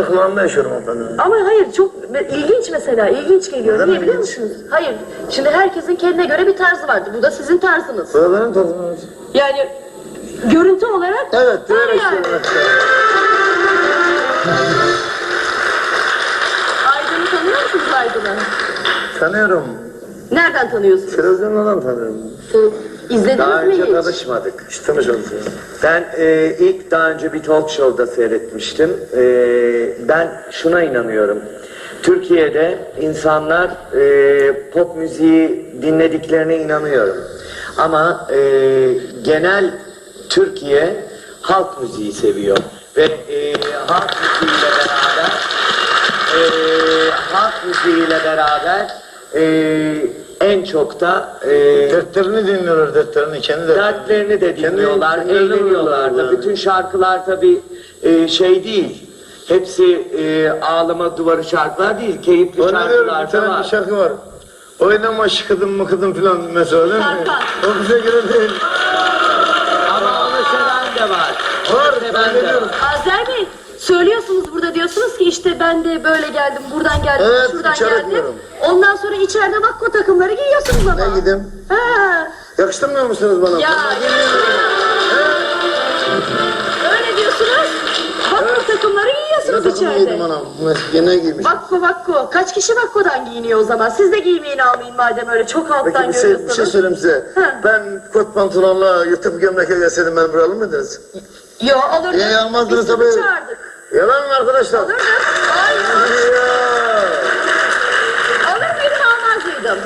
Yakınlarında yaşıyorum efendim. Ama hayır çok ilginç mesela ilginç geliyor. Neden Niye biliyor ilginç? musunuz? Hayır. Şimdi herkesin kendine göre bir tarzı vardır. Bu da sizin tarzınız. Buraların tadını Yani görüntü olarak Evet, var diyerek yani. söylemek Aydın'ı tanıyor musunuz Aydın'ı? Tanıyorum. Nereden tanıyorsunuz? Televizyondan tanıyorum. İzlediniz Daha mi önce hiç? tanışmadık. Hiç tanışmadık. Ben e, ilk daha önce bir talk show'da seyretmiştim. E, ben şuna inanıyorum. Türkiye'de insanlar e, pop müziği dinlediklerine inanıyorum. Ama e, genel Türkiye halk müziği seviyor. Ve e, halk müziğiyle beraber e, halk müziğiyle beraber e, en çok da e, Dertlerini dinliyorlar, dertlerini kendi dertlerini. Dertlerini de dinliyorlar, eğleniyorlar da. Bütün şarkılar tabii e, şey değil. Hepsi e, ağlama duvarı şarkılar değil. Keyifli Ona şarkılar da tane bir var. şarkı var. Oynama şıkıdım mıkıdım filan mesela değil mi? O bize göre değil. Ama onu seven de var. Var, ben de diyorum. var. Azer Bey söylüyorsunuz burada diyorsunuz ki işte ben de böyle geldim buradan geldim Evet, şuradan içeri geldim. diyorum. Ondan sonra içeride vakko takımları giyiyorsunuz ama. Ne gideyim? Ha. Yakıştırmıyor musunuz bana? Ya öyle diyorsunuz. Vakko takımları Ne giyiyorsunuz takım içeride. giydim anam? Gene giymiş. Vakko vakko. Kaç kişi vakkodan giyiniyor o zaman? Siz de giymeyin almayın madem öyle çok alttan Peki bir şey, bir şey görüyorsunuz. söyleyeyim size. Ha. Ben kot pantolonla yırtık gömlekle gelseydim ben buraya alır mıydınız? Yo alırdık. Niye almazdınız Biz sizi tabii? çağırdık. Yalan mı arkadaşlar? Alırdık. Hayır. Ya. Alır mıydım almaz mıydım?